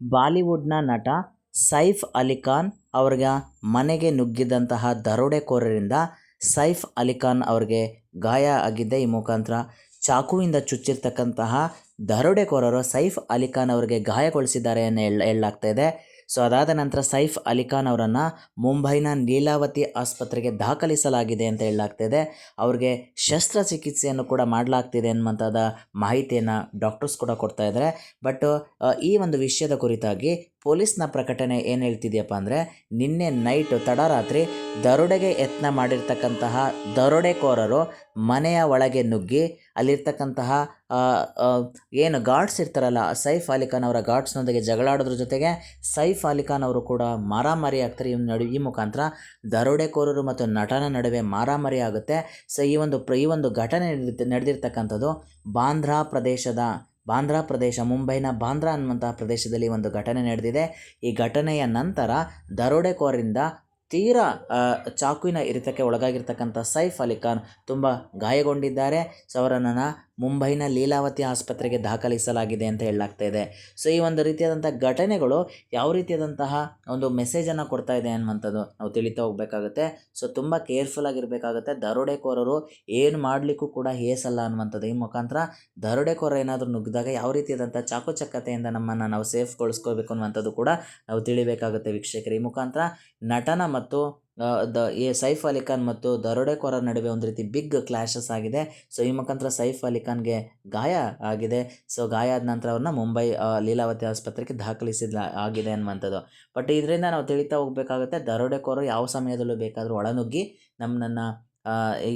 ಬಾಲಿವುಡ್ನ ನಟ ಸೈಫ್ ಅಲಿಖಾನ್ ಅವ್ರಿಗೆ ಮನೆಗೆ ನುಗ್ಗಿದಂತಹ ದರೋಡೆಕೋರರಿಂದ ಸೈಫ್ ಅಲಿಖಾನ್ ಅವ್ರಿಗೆ ಗಾಯ ಆಗಿದ್ದೆ ಈ ಮುಖಾಂತರ ಚಾಕುವಿಂದ ಚುಚ್ಚಿರ್ತಕ್ಕಂತಹ ದರೋಡೆಕೋರರು ಸೈಫ್ ಅಲಿಖಾನ್ ಅವರಿಗೆ ಗಾಯಗೊಳಿಸಿದ್ದಾರೆ ಅನ್ನೋ ಹೇಳ ಹೇಳಲಾಗ್ತಾ ಇದೆ. ಸೊ ಅದಾದ ನಂತರ ಸೈಫ್ ಅಲಿಖಾನ್ ಅವರನ್ನು ಮುಂಬೈನ ಲೀಲಾವತಿ ಆಸ್ಪತ್ರೆಗೆ ದಾಖಲಿಸಲಾಗಿದೆ ಅಂತ ಹೇಳಲಾಗ್ತಿದೆ. ಅವ್ರಿಗೆ ಶಸ್ತ್ರಚಿಕಿತ್ಸೆಯನ್ನು ಕೂಡ ಮಾಡಲಾಗ್ತಿದೆ ಅನ್ನುವಂಥದ್ದು ಮಾಹಿತಿಯನ್ನು ಡಾಕ್ಟರ್ಸ್ ಕೂಡ ಕೊಡ್ತಾ ಇದ್ದಾರೆ. ಬಟ್ ಈ ಒಂದು ವಿಷಯದ ಕುರಿತಾಗಿ ಪೊಲೀಸ್ನ ಪ್ರಕಟಣೆ ಏನು ಹೇಳ್ತಿದೆಯಪ್ಪ ಅಂದರೆ, ನಿನ್ನೆ ನೈಟ್ ತಡರಾತ್ರಿ ದರೋಡೆಗೆ ಯತ್ನ ಮಾಡಿರ್ತಕ್ಕಂತಹ ದರೋಡೆಕೋರರು ಮನೆಯ ಒಳಗೆ ನುಗ್ಗಿ ಅಲ್ಲಿರ್ತಕ್ಕಂತಹ ಏನು ಗಾರ್ಡ್ಸ್ ಇರ್ತಾರಲ್ಲ, ಸೈಫ್ ಅಲಿ ಖಾನ್ ಅವರ ಗಾರ್ಡ್ಸ್ನೊಂದಿಗೆ ಜಗಳಾಡೋದ್ರ ಜೊತೆಗೆ ಸೈಫ್ ಅಲಿ ಖಾನ್ ಅವರು ಕೂಡ ಮಾರಾಮಾರಿ ಆಗ್ತಾರೆ. ಇವ್ನ ನಡು, ಈ ಮುಖಾಂತರ ದರೋಡೆಕೋರರು ಮತ್ತು ನಟನ ನಡುವೆ ಮಾರಾಮಾರಿ ಆಗುತ್ತೆ. ಸೊ ಈ ಒಂದು ಪ್ರ ಈ ಒಂದು ಘಟನೆ ನಡೆದಿರ್ತ- ನಡೆದಿರ್ತಕ್ಕಂಥದ್ದು ಬಾಂಧ್ರ ಪ್ರದೇಶದ ಬಾಂದ್ರಾ ಪ್ರದೇಶ ಮುಂಬೈನ ಬಾಂದ್ರಾ ಅನ್ನುವಂತಹ ಪ್ರದೇಶದಲ್ಲಿ ಒಂದು ಘಟನೆ ನಡೆದಿದೆ. ಈ ಘಟನೆಯ ನಂತರ ದರೋಡೆಕೋರರಿಂದ ತೀರಾ ಚಾಕುವಿನ ಇರಿತಕ್ಕೆ ಒಳಗಾಗಿರ್ತಕ್ಕಂಥ ಸೈಫ್ ಅಲಿ ಖಾನ್ ತುಂಬ ಗಾಯಗೊಂಡಿದ್ದಾರೆ. ಸೊ ಅವರನ್ನು ಮುಂಬೈನ ಲೀಲಾವತಿ ಆಸ್ಪತ್ರೆಗೆ ದಾಖಲಿಸಲಾಗಿದೆ ಅಂತ ಹೇಳಲಾಗ್ತಾ ಇದೆ. ಸೊ, ಈ ಒಂದು ರೀತಿಯಾದಂಥ ಘಟನೆಗಳು ಯಾವ ರೀತಿಯಾದಂತಹ ಒಂದು ಮೆಸೇಜನ್ನು ಕೊಡ್ತಾ ಇದೆ ಅನ್ನುವಂಥದ್ದು ನಾವು ತಿಳಿತಾ ಹೋಗಬೇಕಾಗುತ್ತೆ. ಸೊ, ತುಂಬ ಕೇರ್ಫುಲ್ ಆಗಿರಬೇಕಾಗುತ್ತೆ. ದರೋಡೆಕೋರರು ಏನು ಮಾಡಲಿಕ್ಕೂ ಕೂಡ ಹೇಸಲ್ಲ ಅನ್ನುವಂಥದ್ದು. ಈ ಮುಖಾಂತರ ದರೋಡೆಕೋರ ಏನಾದರೂ ನುಗ್ಗಿದಾಗ ಯಾವ ರೀತಿಯಾದಂಥ ಚಾಕುಚಕ್ಕತೆಯಿಂದ ನಮ್ಮನ್ನು ನಾವು ಸೇಫ್ಗೊಳಿಸ್ಕೋಬೇಕು ಅನ್ನುವಂಥದ್ದು ಕೂಡ ನಾವು ತಿಳಿಬೇಕಾಗುತ್ತೆ ವೀಕ್ಷಕರು. ಈ ಮುಖಾಂತರ ನಟನ ಮತ್ತು ದ, ಎ, ಸೈಫ್ ಅಲಿ ಖಾನ್ ಮತ್ತು ದರೋಡೆಕೋರ ನಡುವೆ ಒಂದು ರೀತಿ ಬಿಗ್ ಕ್ಲಾಶಸ್ ಆಗಿದೆ. ಸೊ, ಈ ಮುಖಾಂತರ ಸೈಫ್ ಅಲಿ ಖಾನ್ಗೆ ಗಾಯ ಆಗಿದೆ. ಸೊ, ಗಾಯ ಆದ ನಂತರ ಅವ್ರನ್ನ ಮುಂಬೈ ಲೀಲಾವತಿ ಆಸ್ಪತ್ರೆಗೆ ದಾಖಲಿಸಿದ ಆಗಿದೆ ಅನ್ನುವಂಥದ್ದು. ಬಟ್ ಇದರಿಂದ ನಾವು ತಿಳಿತಾ ಹೋಗಬೇಕಾಗುತ್ತೆ ದರೋಡೆಕೋರರು ಯಾವ ಸಮಯದಲ್ಲೂ ಬೇಕಾದರೂ ಒಳನುಗ್ಗಿ ನಮ್ಮನ್ನು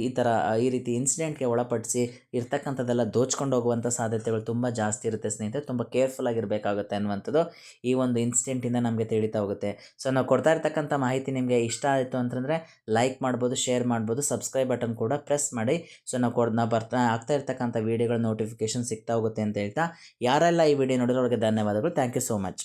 ಈ ಥರ ಈ ರೀತಿ ಇನ್ಸಿಡೆಂಟ್ಗೆ ಒಳಪಡಿಸಿ ಇರ್ತಕ್ಕಂಥದ್ದೆಲ್ಲ ದೋಚ್ಕೊಂಡು ಹೋಗುವಂಥ ಸಾಧ್ಯತೆಗಳು ತುಂಬ ಜಾಸ್ತಿ ಇರುತ್ತೆ ಸ್ನೇಹಿತರೆ. ತುಂಬ ಕೇರ್ಫುಲ್ ಆಗಿರಬೇಕಾಗುತ್ತೆ ಅನ್ನುವಂಥದ್ದು ಈ ಒಂದು ಇನ್ಸಿಡೆಂಟಿಂದ ನಮಗೆ ತಿಳಿತಾ ಹೋಗುತ್ತೆ. ಸೊ ನಾವು ಕೊಡ್ತಾ ಇರ್ತಕ್ಕಂಥ ಮಾಹಿತಿ ನಿಮಗೆ ಇಷ್ಟ ಆಯಿತು ಅಂತಂದರೆ ಲೈಕ್ ಮಾಡ್ಬೋದು ಶೇರ್ ಮಾಡ್ಬೋದು ಸಬ್ಸ್ಕ್ರೈಬ್ ಬಟನ್ ಕೂಡ ಪ್ರೆಸ್ ಮಾಡಿ. ಸೊ ನಾವು ಕೊಡ್, ನಾವು ಬರ್ತಾ, ಆಗ್ತಾ ಇರ್ತಕ್ಕಂಥ ವೀಡಿಯೋಗಳ ನೋಟಿಫಿಕೇಶನ್ ಸಿಗ್ತಾ ಹೋಗುತ್ತೆ ಅಂತ ಹೇಳ್ತಾ. ಯಾರೆಲ್ಲ ಈ ವಿಡಿಯೋ ನೋಡಿರೋ ಅವ್ರಿಗೆ ಧನ್ಯವಾದಗಳು. Thank you so much